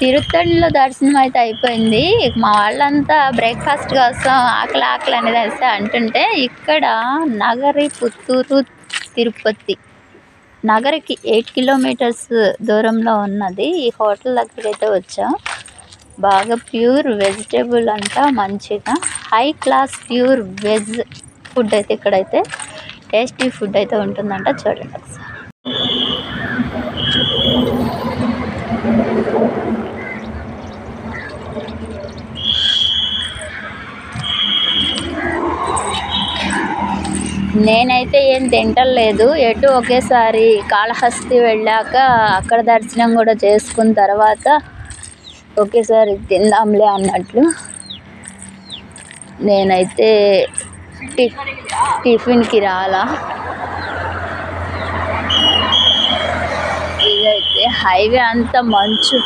తిరుత్తడిలో దర్శనం అయితే అయిపోయింది. మా వాళ్ళంతా బ్రేక్ఫాస్ట్ కోసం ఆకలి ఆకలి అనేది అయితే అంటుంటే ఇక్కడ నగరి పుత్తూరు తిరుపతి. నగరికి ఎయిట్ కిలోమీటర్స్ దూరంలో ఉన్నది. ఈ హోటల్ దగ్గరికి అయితే వచ్చాం. బాగా ప్యూర్ వెజిటేబుల్ అంట మంచిగా. High class pure veg food అయితే ఇక్కడైతే టేస్టీ ఫుడ్ అయితే ఉంటుందంట చూడండి ఒకసారి. నేనైతే ఏం తింటలేదు. ఎటు ఒకేసారి కాళహస్తి వెళ్ళాక అక్కడ దర్శనం కూడా చేసుకున్న తర్వాత ఒకేసారి తిందాంలే అన్నట్లు నేనైతే టిఫిన్కి రాలా. హైవే అంతా మంచు.